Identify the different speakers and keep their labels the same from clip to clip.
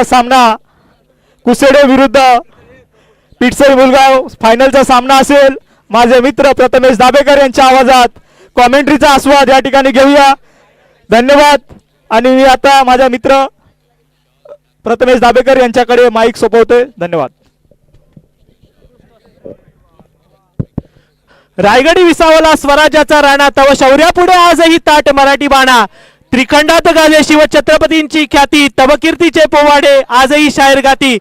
Speaker 1: सामना कुसेडे विरुद्ध पिटसर मुलगाव फायनलचा सामना असेल. माझे मित्र प्रथमेश दाबेकर यांच्या आवाजात कॉमेंट्रीचा आस्वाद या ठिकाणी घेऊया. धन्यवाद. आणि मी आता माझ्या मित्र प्रथमेश दाबेकर यांच्याकडे माईक सोपवतोय. धन्यवाद. रायगडी विसावला स्वराज्याचा राणा तव शौर्यापुढे आजही ताट मराठी बाणा. त्रिखंडात गाजे शिवछत्रपतींची ख्याती तवकीर्तीचे पोवाडे आजही शायर गाती.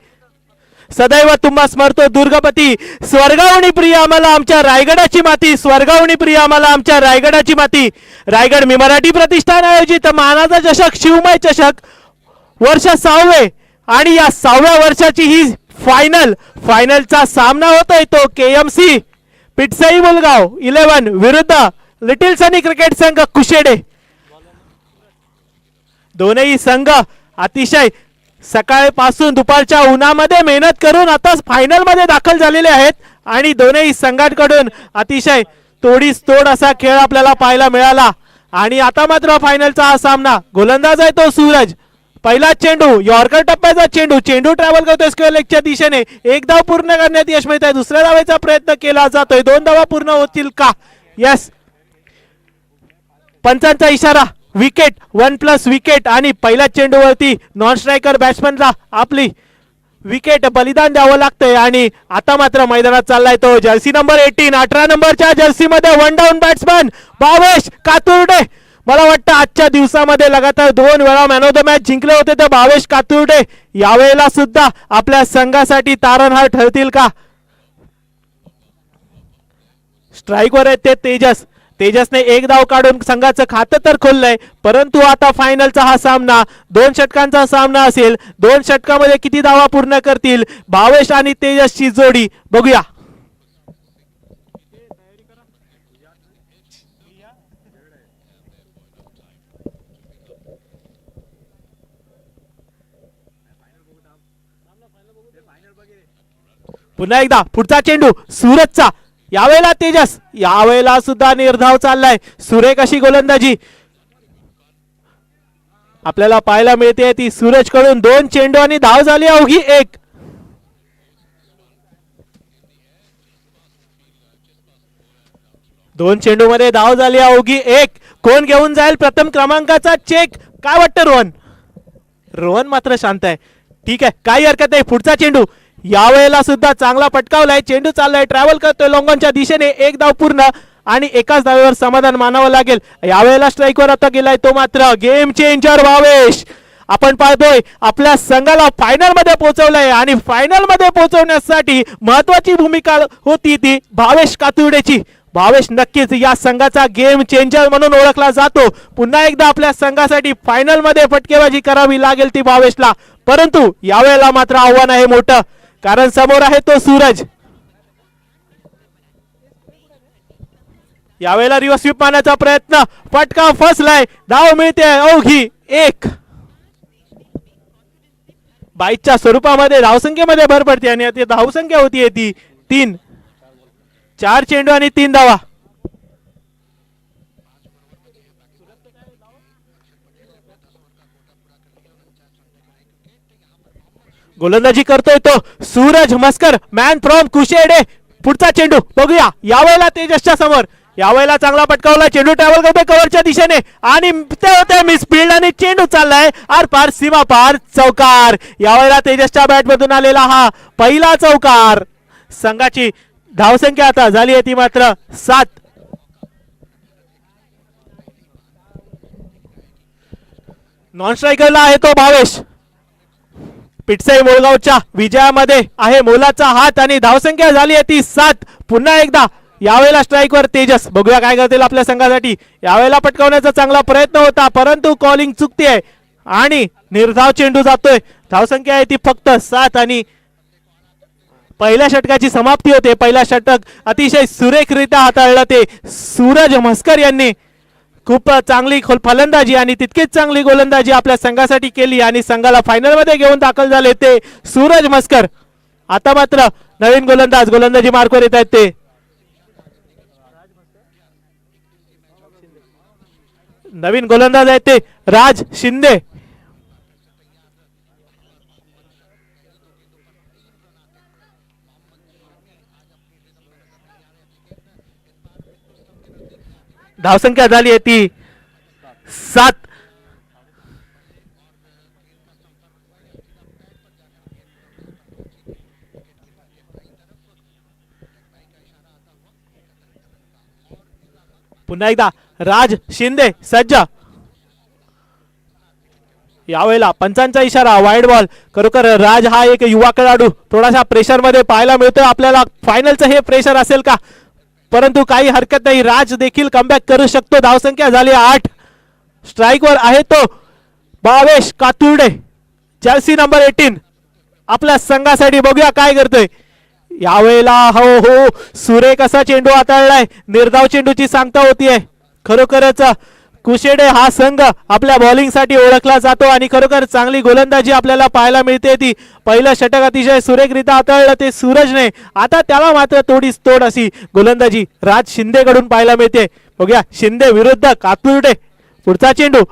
Speaker 1: सदैव तुम्हा स्मरतो दुर्गपती. स्वर्गावणी प्रिय आम्हाला आमच्या रायगडाची माती. स्वर्गावणी प्रिय आम्हाला आमच्या रायगडाची माती. रायगड मी मराठी प्रतिष्ठान आयोजित. मानाचा चषक शिवमय चषक वर्ष सहावे. आणि या सहाव्या वर्षाची ही फायनल फायनलचा सामना होतोय तो K M C. Pitsai Mulgaon eleven विरुद्ध लिटिल सनी क्रिकेट संघ कुशेडे. दोनही संघ अतिशय सकाळपासून दुपारच्या उन्हामध्ये मेहनत करून आता फायनलमध्ये दाखल झालेले आहेत आणि दोनही संघांकडून अतिशय तोडीस तोड असा खेळ आपल्याला पाहायला मिळाला. आणि आता मात्र फायनलचा हा सामना. गोलंदाज आहे तो सूरज. पहिला चेंडू यॉर्कर टप्प्याचा चेंडू. चेंडू ट्रॅव्हल करतोय स्क्वेअर लेगच्या दिशेने. एक धाव पूर्ण करण्यात यश मिळत आहे दुसऱ्या धावेचा प्रयत्न केला जातोय. दोन धावा पूर्ण होतील का? यस पंचांचा इशारा. विकेट वन प्लस विकेट आणि पहिल्या चेंडूवरती नॉन स्ट्रायकर बॅट्समनला आपली विकेट बलिदान द्यावं लागतंय आणि आता मात्र मैदानात चाललाय तो जर्सी नंबर एटीन अठरा नंबरच्या जर्सीमध्ये one down batsman Bhavesh Katurde. मला वाटतं आजच्या दिवसामध्ये लगातार दोन वेळा मॅन ऑफ द मॅच जिंकले होते तर भावेश कातुर्डे यावेळेला सुद्धा आपल्या संघासाठी तारणहार ठरतील का? स्ट्राईकवर आहेत ते तेजस. तेजसने एक धाव काढून संघाचं खातं तर खोललंय परंतु आता फायनलचा हा सामना दोन षटकांचा सामना असेल दोन षटकामध्ये किती धावा पूर्ण करतील भावेश आणि तेजसची जोडी बघूया. पुन्हा एकदा पुढचा चेंडू सूरजचा. यावेळेला तेजस यावेळेला सुद्धा निर्धाव चाललाय. सुरेख अशी गोलंदाजी. आपल्याला पाहायला मिळते ती सूरजकडून दोन चेंडू आणि धाव झाली अवघी एक. दोन चेंडू मध्ये धाव झाली अवघी एक. कोण घेऊन जाईल प्रथम क्रमांकाचा चेक? काय वाटतं रोहन? रोहन मात्र शांत आहे. ठीक आहे काही हरकत नाही. पुढचा चेंडू. यावेळेला सुद्धा चांगला पटकावलाय. चेंडू चाललाय. ट्रॅव्हल करतोय लोंगनच्या दिशेने. एक धाव पूर्ण आणि एकाच धावेवर समाधान मानावं लागेल. यावेळेला स्ट्राईकवर आता गेलाय तो मात्र. Game changer Bhavesh. आपण पाहतोय आपल्या संघाला फायनलमध्ये पोहोचवलंय आणि फायनलमध्ये पोहोचवण्यासाठी महत्वाची भूमिका होती ती भावेश कातुर्डेची. भावेश नक्कीच या संघाचा गेम चेंजर म्हणून ओळखला जातो. पुन्हा एकदा आपल्या संघासाठी फायनलमध्ये फटकेबाजी करावी लागेल ती भावेशला. परंतु यावेळेला मात्र आव्हान आहे मोठं. कारण समोर आहे तो सूरज. यावेळेला रिवर्स स्वीप मारण्याचा प्रयत्न. फटका फसलाय. धाव मिळते. अवघी एक. बाईकच्या स्वरूपामध्ये धावसंख्येमध्ये भर पडते आणि ती धावसंख्या होती ती तीन. चार चेंडू आणि तीन धावा. गोलंदाजी करतोय तो. Suraj Maskar man from Kushede. पुढचा चेंडू बघूया. यावेळेला तेजसच्या समोर. यावेळेला चांगला पटकावला. चेंडू ट्रॅव्हल करतोय कव्हरच्या दिशेने. आणि ते होते मिस फील्ड आणि चेंडू चाललाय आर पार सीमा पार चौकार. यावेळेला तेजसच्या बॅट मधून आलेला हा पहिला चौकार. संघाची धावसंख्या आता झाली आहे ती मात्र सात. नॉन स्ट्रायकरला आहे तो भावेश. पिटसाई मोळगावच्या विजयामध्ये आहे मोलाचा हात आणि धावसंख्या झाली आहे ती सात. पुन्हा एकदा यावेळेला स्ट्राईकवर तेजस. बघूया काय करतील आपल्या संघासाठी. यावेळेला पटकावण्याचा चांगला प्रयत्न होता परंतु कॉलिंग चुकते आहे. आणि निर्धाव चेंडू जातोय. धावसंख्या आहे ती फक्त सात आणि पहिल्या षटकाची समाप्ती होते. पहिला षटक अतिशय सुरेखरित्या हाताळलं ते. सूरज म्हस्कर यांनी खूप चांगली खोल फलंदाजी आणि तितकीच चांगली गोलंदाजी आपल्या संघासाठी केली आणि संघाला फायनलमध्ये घेऊन दाखल झाले ते सूरज मस्कर. आता मात्र नवीन गोलंदाज गोलंदाजी मार्कवर येत आहेत ते. नवीन गोलंदाज आहेत ते राज शिंदे. धावसंख्या झाली आहे ती. सात. पुन्हा एकदा. राज शिंदे सज्ज. यावेळेला पंचांचा इशारा वाईड बॉल खरोखर राज हा एक युवा खेळाडू. थोडासा प्रेशरमध्ये पाहायला मिळतोय. आपल्याला फायनलचं हे प्रेशर असेल का? परंतु काही हरकत नाही. राज देखील कमबॅक करू शकतो. धावसंख्या झाली आठ. स्ट्राईकवर आहे तो. Bhavesh Katurde. Jersey number eighteen आपल्या संघासाठी बघूया काय करतोय. यावेळेला हो हो. सुरेख असा चेंडू हाताळलाय. निर्धाव चेंडूची सांगता होतीये. खरोखरच कुशेडे हा संघ आपल्या बॉलिंगसाठी ओळखला जातो आणि खरोखर चांगली गोलंदाजी आपल्याला पाहायला मिळते ती. पहिलं षटक अतिशय सुरेखरित्या हाताळलं ते सूरजने. आता त्याला मात्र तोडीस तोड अशी गोलंदाजी राज शिंदेकडून पाहायला मिळते. बघूया शिंदे विरुद्ध कातुर्डे. पुढचा चेंडू.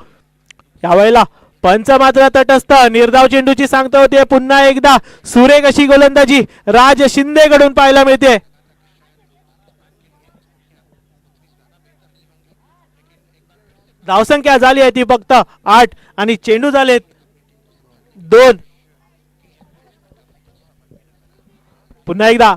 Speaker 1: यावेळेला पंच मात्र तटस्थ. निर्धाव चेंडूची सांगता होते. पुन्हा एकदा सुरेख अशी गोलंदाजी राज शिंदेकडून पाहायला मिळते. धावसंख्या झाली आहे ती फक्त आठ आणि चेंडू झालेत दोन. पुन्हा एकदा.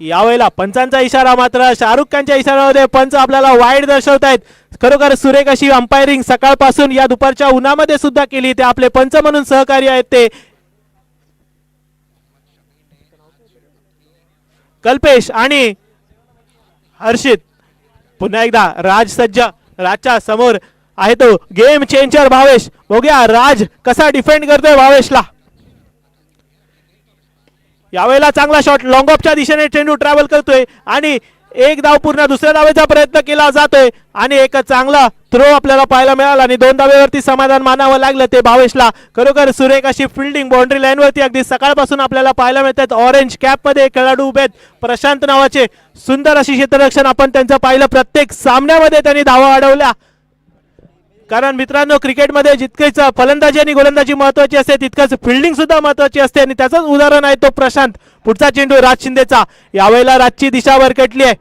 Speaker 1: यावेळेला पंचांचा इशारा मात्र शाहरुख खानच्या इशाऱ्यामध्ये पंच आपल्याला वाईट दर्शवतायत. खरोखर सुरेख अशी अंपायरिंग सकाळपासून या दुपारच्या उन्हामध्ये सुद्धा केली. ते आपले पंच म्हणून सहकारी आहेत ते. कल्पेश आणि हर्षित. पुन्हा एकदा राज सज्ज राजच्या समोर आहे तो गेम चेंजर भावेश. बघूया राज कसा डिफेंड करतोय भावेशला? यावेळेला चांगला शॉट लॉंग ऑफच्या दिशेने चेंडू ट्रॅव्हल करतोय आणि एक धाव पूर्ण दुसऱ्या धावेचा प्रयत्न केला जातोय. आणि एक चांगला थ्रो आपल्याला पाहायला मिळाला आणि दोन धावेवरती समाधान मानावं लागलं ते भावेशला. खरोखर सुरेख अशी फिल्डिंग बाउंड्री लाईनवरती अगदी सकाळपासून आपल्याला पाहायला मिळतात. ऑरेंज कॅपमध्ये खेळाडू उभे आहेत. प्रशांत नावाचे सुंदर अशी क्षेत्ररक्षण आपण त्यांचं पाहिलं. प्रत्येक सामन्यामध्ये त्यांनी धावा अडवल्या. कारण मित्रांनो क्रिकेटमध्ये जितकेच फलंदाजी आणि गोलंदाजी महत्वाची असते तितकंच फिल्डिंग सुद्धा महत्वाची असते. आणि त्याचंच उदाहरण आहे तो प्रशांत पुढचा चेंडू राज शिंदेचा. यावेळेला राजची दिशा वरकटली आहे.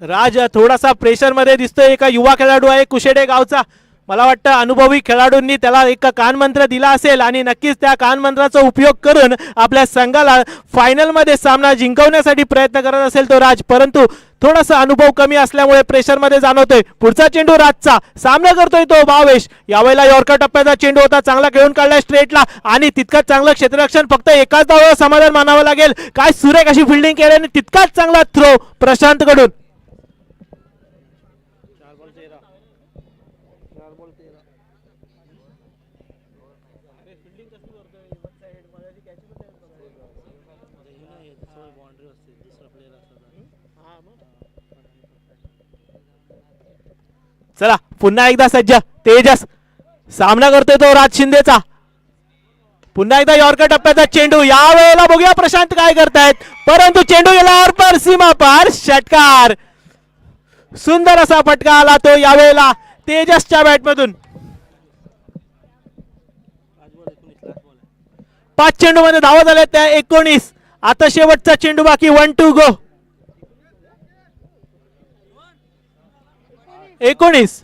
Speaker 1: राज थोडासा प्रेशरमध्ये दिसतोय एका युवा खेळाडू आहे कुशेडे गावचा. मला वाटतं अनुभवी खेळाडूंनी त्याला एक कानमंत्र दिला असेल आणि नक्कीच त्या कानमंत्राचा उपयोग करून आपल्या संघाला फायनलमध्ये सामना जिंकवण्यासाठी प्रयत्न करत असेल तो राज. परंतु थोडासा अनुभव कमी असल्यामुळे प्रेशरमध्ये जाणवतोय. पुढचा चेंडू राजचा. सामना करतोय तो भावेश. यावेळेला यॉर्कर टप्प्याचा चेंडू होता. चांगला खेळून काढला स्ट्रेटला. आणि तितकंच चांगलं क्षेत्ररक्षण फक्त एकाच धावावर समाधान मानावं लागेल. काय सुरेख अशी फिल्डिंग केल्याने तितकाच चांगला थ्रो चला पुन्हा एकदा सज्ज तेजस. सामना करतोय तो राज शिंदेचा. पुन्हा एकदा यॉर्कर टप्प्याचा चेंडू. या वेळेला बघूया प्रशांत काय करतायत. परंतु चेंडू गेला पर सीमा पार षटकार. सुंदर असा फटका आला तो यावेळेला. तेजसच्या बॅटमधून. पाच चेंडू मध्ये धावा झाल्या त्या एकोणीस. आता शेवटचा चेंडू बाकी वन टू गो एकोणीस.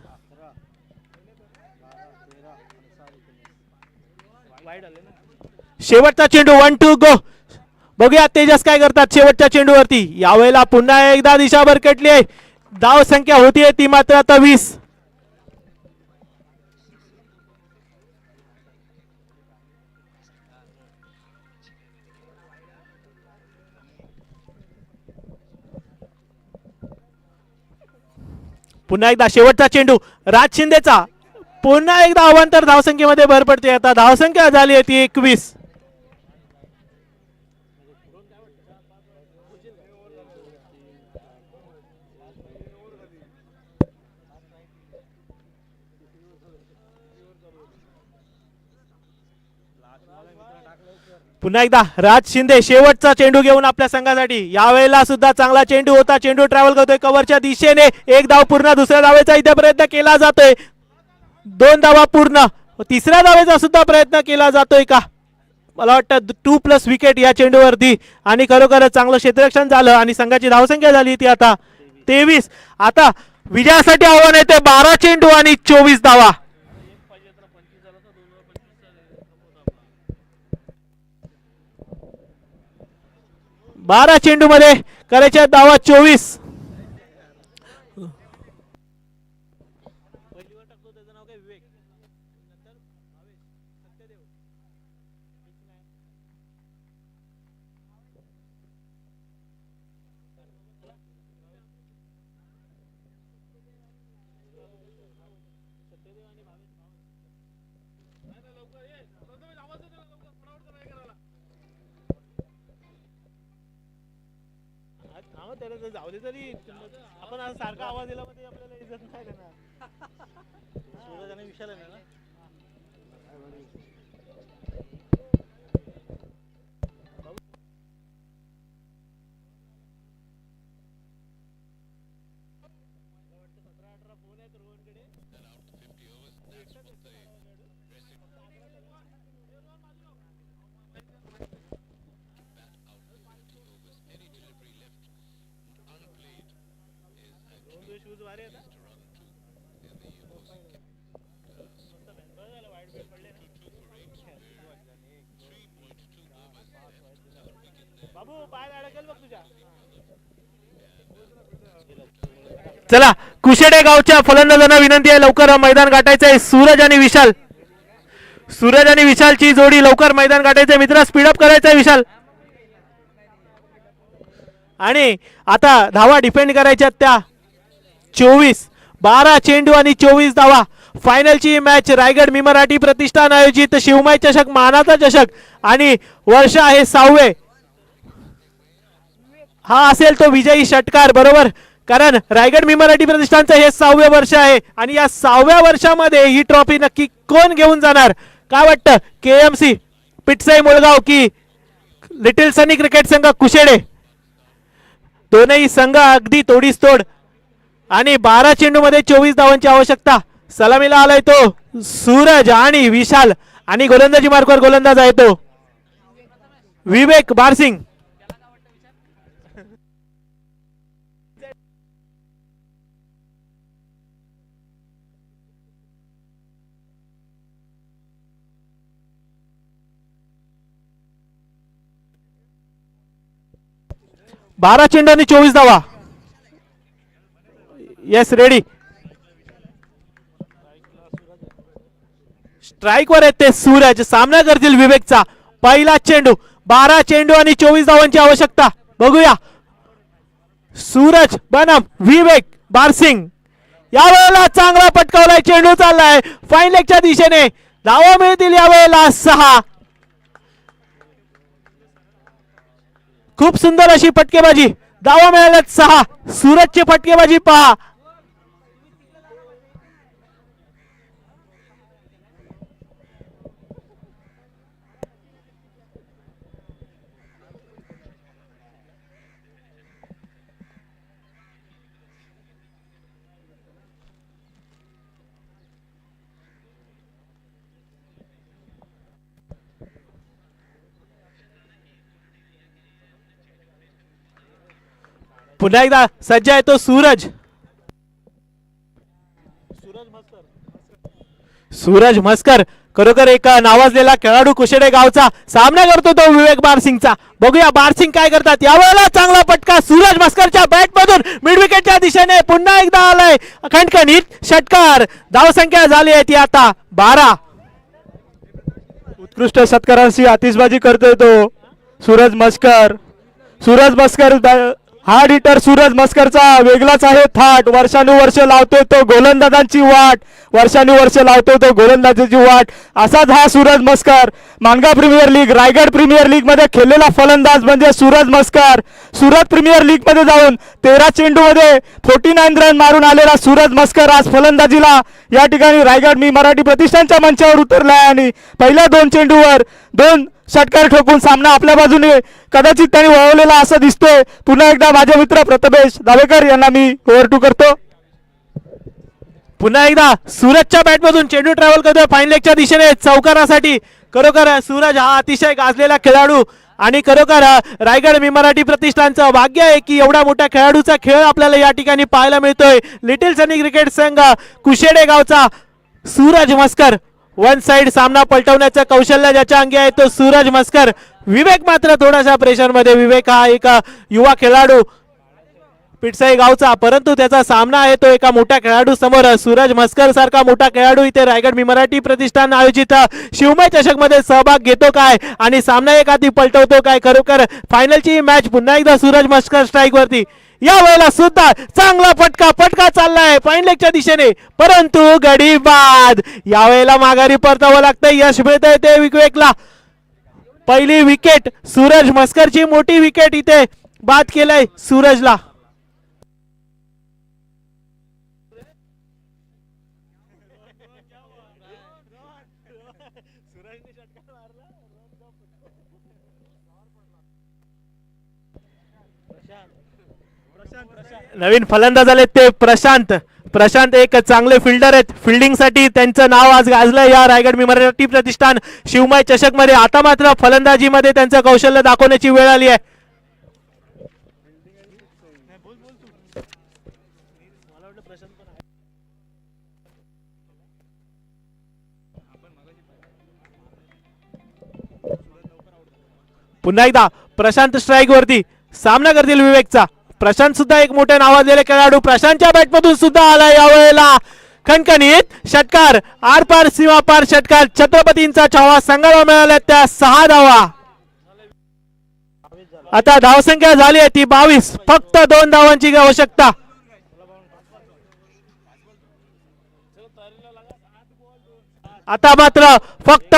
Speaker 1: शेवटचा चेंडू वन टू गो बघूया तेजस काय करतात शेवटच्या चेंडूवरती. यावेळेला पुन्हा एकदा दिशा भरकटली आहे. धाव संख्या आहे ती मात्र आता वीस. पुन्हा एकदा शेवटचा चेंडू. राज शिंदेचा. पुन्हा एकदा अवांतर धावसंख्येमध्ये भर पडते. आता धावसंख्या झाली आहे ती एकवीस. पुन्हा एकदा राज शिंदे शेवटचा चेंडू घेऊन आपल्या संघासाठी. यावेळेला सुद्धा चांगला चेंडू होता. चेंडू ट्रॅव्हल करतोय कव्हरच्या दिशेने. एक धाव पूर्ण दुसऱ्या धावेचा इथे प्रयत्न केला जातोय. दोन धावा पूर्ण. तिसऱ्या धावेचा सुद्धा प्रयत्न केला जातोय का? मला वाटतं टू प्लस विकेट या चेंडूवरती. आणि खरोखरच चांगलं क्षेत्ररक्षण झालं आणि संघाची धावसंख्या झाली ती आता. तेवीस. आता विजयासाठी आव्हान येते बारा चेंडू आणि चोवीस धावा. बारा चेंडूमध्ये करायच्या धावा चोवीस. जाऊ दे तरी. आपण आज सारखा आवाज दिला मध्ये आपल्याला इज्जत नाही देणार. सूरज आणि विशाल आहे ना? भारी वारे बाबू पाय अडकेल बघ तुझ्या. चला कुशेडे गावच्या फलंदाजांना विनंती आहे लवकर मैदान गाठायचं आहे. सूरज आणि विशाल. सूरज आणि विशालची जोडी लवकर मैदान गाठायचं मित्र स्पीडअप करायचं आहे विशाल. आणि आता धावा डिफेंड करायच्या त्या. चोवीस. बारा चेंडू आणि चोवीस धावा. फायनलची मॅच रायगड मी मराठी प्रतिष्ठान आयोजित शिवमय चषक मानाचा चषक आणि वर्ष आहे सहावे. हा असेल तो विजयी षटकार बरोबर? कारण रायगड मी मराठी प्रतिष्ठानचं हे सहावे वर्ष आहे आणि या सहाव्या वर्षामध्ये ही ट्रॉफी नक्की कोण घेऊन जाणार? काय वाटतं? के एम सी पिटसाई मुळगाव की लिटिल सनी क्रिकेट संघ कुशेडे? दोनही संघ अगदी तोडीस तोड आणि बारा चेंडूमध्ये चोवीस धावांची आवश्यकता. सलामीला आलाय तो. सूरज आणि विशाल आणि गोलंदाजी मार्कवर गोलंदाज आहे तो. विवेक बारसिंग. बारा चेंडू आणि चोवीस धावा. येस रेडी स्ट्राईक वर येते सूरज. सामना करतील विवेकचा. पहिला चेंडू. बारा चेंडू आणि चोवीस धावांची आवश्यकता. बघूया. सूरज बनम विवेक बारसिंग. यावेळेला चांगला पटकावलाय चेंडू चाललाय. फाईन लेगच्या दिशेने. धावा मिळतील या वेळेला सहा. खूप सुंदर अशी पटकेबाजी. धावा मिळाल्यात सहा. सूरजची पटकेबाजी पहा. पुन्हा एकदा सज्ज आहे तो सूरज. सूरज मस्कर खरोखर एक नावाजलेला खेळाडू कुशेडे गावचा. सामना करतो तो विवेक बारसिंगचा. बघूया बारसिंग काय करतात. यावेळेला चांगला पटका सूरज मस्करच्या बॅट मधून मिड विकेटच्या दिशेने पुन्हा एकदा आलाय. खणखणीत षटकार. धावसंख्या झाली आहे ती आता बारा.
Speaker 2: उत्कृष्ट सत्कारांशी आतिषबाजी करतोय तो सूरज मस्कर सूरज मस्कर हा हार्ड हिटर सूरज मस्करचा वेगळाच आहे थाट. वर्षानुवर्ष लावतोय तो गोलंदाजांची वाट. वर्षानुवर्ष लावतोय तो गोलंदाजाची वाट. असाच हा Suraj Maskar Mangaon premier league Raigad premier लीगमध्ये खेळलेला फलंदाज म्हणजे सूरज मस्कर सुरत प्रीमियर लीगमध्ये जाऊन तेरा चेंडू मध्ये फोर्टी नाईन रन मारून आलेला सूरज मस्कर आज फलंदाजीला. या ठिकाणी रायगड मी मराठी प्रतिष्ठानच्या मंचावर उतरला आहे आणि पहिल्या दोन चेंडूवर दोन षटकार ठोकून सामना आपल्या बाजूने कदाचित त्यांनी वळवलेला असं दिसतोय. पुन्हा एकदा माझे मित्र प्रथमेश दावेकर यांना मी ओव्हर टू करतो.
Speaker 1: पुन्हा एकदा सूरजच्या बॅटमधून चेंडू ट्रॅव्हल करतोय. फायनलेगच्या दिशेने चौकारासाठी खरोखर सूरज हा अतिशय गाजलेला खेळाडू आणि खरोखर रायगड मी मराठी प्रतिष्ठानचं भाग्य आहे की एवढा मोठ्या खेळाडूचा खेळ आपल्याला या ठिकाणी पाहायला मिळतोय. लिटिल सनी क्रिकेट संघ कुशेडे गावचा सूरज मस्कर. वन साइड सामना पलटवण्याचं कौशल्य ज्याच्या अंगी आहे तो सूरज मस्कर. विवेक मात्र थोडासा प्रेशरमध्ये विवेक हा एक युवा खेळाडू. पिटसाई गावचा परंतु त्याचा सामना आहे तो एका मोठ्या खेळाडू समोर. सूरज मस्कर सारखा मोठा खेळाडू इथे रायगड मी मराठी प्रतिष्ठान आयोजित. शिवमय चषकमध्ये सहभाग घेतो काय आणि सामना एखादी पलटवतो काय? खरोखर फायनलची मॅच पुन्हा एकदा सूरज मस्कर स्ट्राईक वरती. या वेळेला सुद्धा चांगला फटका फटका चाललाय फायनलच्या दिशेने. परंतु गडी बाद या वेळेला माघारी परतावं लागतंय यश मिळतंय ते विवेकला पहिली विकेट सूरज मस्करची मोठी विकेट इथे बाद केलंय सूरजला. नवीन फलंदाज आले ते प्रशांत. प्रशांत एक चांगले फिल्डर आहेत. फिल्डिंगसाठी त्यांचं नाव आज गाजलं या रायगड मी मराठी प्रतिष्ठान. शिवमय चषकमध्ये आता मात्र फलंदाजीमध्ये त्यांचं कौशल्य दाखवण्याची वेळ आली आहे. पुन्हा एकदा प्रशांत स्ट्राईक वरती. सामना करतील विवेकचा. प्रशांत सुद्धा एक मोठ्या नावाजलेले खेळाडू. प्रशांतच्या बॅटमधून सुद्धा आला यावेळेला. खणखणीत षटकार आर पार सीमा पार षटकार छत्रपतींचा छावा संघाला मिळाला त्या सहा धावा. आता धावसंख्या झाली आहे ती बावीस फक्त दोन धावांची आवश्यकता. आता मात्र फक्त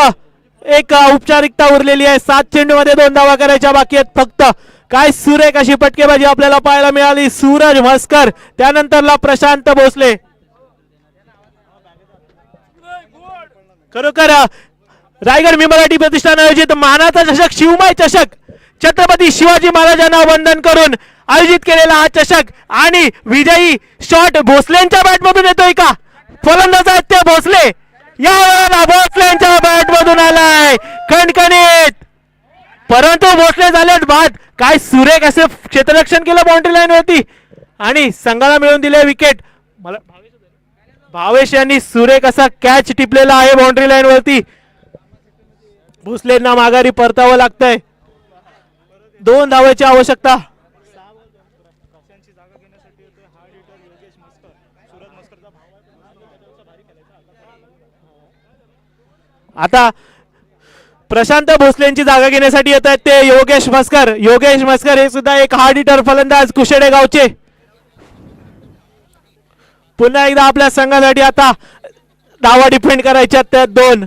Speaker 1: एक औपचारिकता उरलेली आहे. सात चेंडू मध्ये दोन धावा करायच्या बाकी आहेत. फक्त काय सुरेख अशी पटकेबाजी आपल्याला पाहायला मिळाली? सूरज म्हस्कर त्यानंतरला प्रशांत भोसले. खरोखर रायगड मी मराठी प्रतिष्ठान आयोजित मानाचा चषक शिवमय चषक. छत्रपती शिवाजी महाराजांना वंदन करून आयोजित केलेला हा चषक. आणि विजयी शॉट भोसलेंच्या बॅट मधून येतोय का? फलंदाज आहेत ते भोसले. या वेळेला भोसलेंच्या बॅट मधून आलाय. खणखणीत परंतु भोसले झालेत बाद. काय सुरेख असे क्षेत्ररक्षण केलं बाउंड्री लाईन वरती. आणि संघाला मिळवून दिले विकेट मला भावेश यांनी सुरेख असा कॅच टिपलेला आहे बाउंड्री लाईन वरती. भोसलेंना माघारी परतावं लागतंय. दोन धावाची आवश्यकता. आता प्रशांत भोसलेंची जागा घेण्यासाठी येत आहेत ते. योगेश मस्कर योगेश मस्कर हे सुद्धा एक हार्ड हिटर फलंदाज कुशेडे गावचे. पुन्हा एकदा आपल्या संघासाठी आता धावा डिफेंड करायच्या त्यात दोन.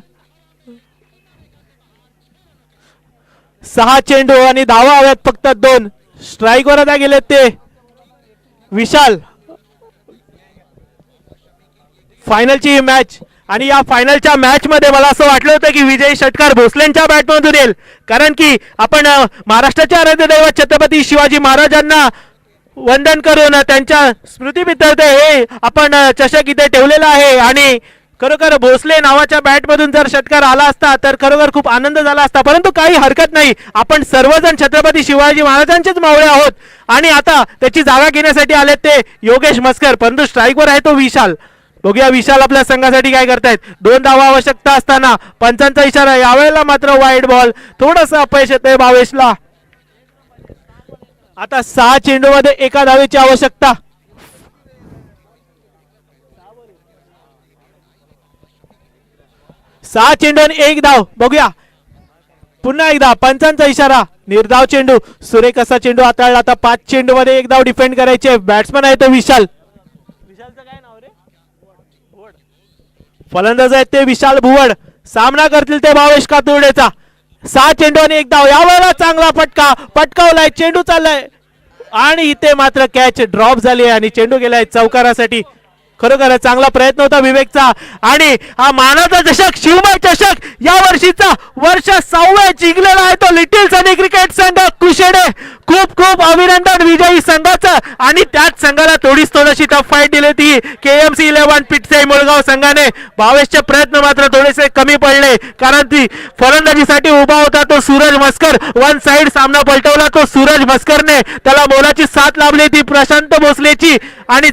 Speaker 1: सहा चेंडू आणि धावा हव्यात फक्त दोन. स्ट्राईक वर आता गेलेत ते. विशाल. फायनलची ही मॅच आणि या फायनलच्या मॅचमध्ये मला असं वाटलं होतं की विजय षटकार भोसलेंच्या बॅटमधून येईल. कारण की आपण महाराष्ट्राच्या महाराष्ट्राचे आराध्य दैवत छत्रपती शिवाजी महाराजांना वंदन करून त्यांच्या स्मृतीपित्यर्थ हे आपण चषक इथे ठेवलेलं आहे. आणि खरोखर भोसले नावाच्या बॅटमधून जर षटकार आला असता तर खरोखर खूप आनंद झाला असता. परंतु काही हरकत नाही. आपण सर्वजण छत्रपती शिवाजी महाराजांचेच मावळे आहोत. आणि आता त्याची जागा घेण्यासाठी आले ते योगेश मस्कर. परंतु स्ट्राईकवर आहे तो विशाल. बघूया विशाल आपल्या संघासाठी काय करतायत? दोन धावा आवश्यकता असताना पंचांचा इशारा यावेळेला मात्र वाईट बॉल थोडस अपयश येतोय भावेशला. आता सहा चेंडू मध्ये एका धावेची आवश्यकता. सहा चेंडू आणि एक धाव. बघूया. पुन्हा एकदा पंचांचा इशारा. निर्धाव चेंडू. सुरेख असा चेंडू हाताळला. आता पाच चेंडू मध्ये एक धाव डिफेंड करायचे बॅट्समन आहे तो विशाल विशालचं काय नाव रे फलंदाज आहेत ते विशाल भुवड. सामना करतील ते भावेश कातुर्डेचा. सहा चेंडू आणि एक धाव यावेळेला चांगला फटका पटकावलाय चेंडू चाललाय. आणि इथे मात्र कॅच ड्रॉप झाली आणि चेंडू गेलाय चौकारासाठी. खरोखर चांगला प्रयत्न होता विवेकचा. आणि हा मानाचा चषक शिवमय चषक या वर्षीचा वर्ष सहाव्या जिंकलेला आहे तो लिटिल सनी क्रिकेट संघ. कुशेडे खूप खूप अभिनंदन विजयी संघाचं. आणि त्याच संघाला थोडीच थोडीशी टफ फाईट दिली ती K M C eleven Pitse Mulgaon संघाने. भावेशचे प्रयत्न मात्र थोडेसे कमी पडले. कारण ती फलंदाजीसाठी उभा होता तो सूरज मस्कर वन साइड सामना पलटवला तो सूरज मस्करने त्याला मोलाची साथ लाभली ती प्रशांत भोसलेची. आणि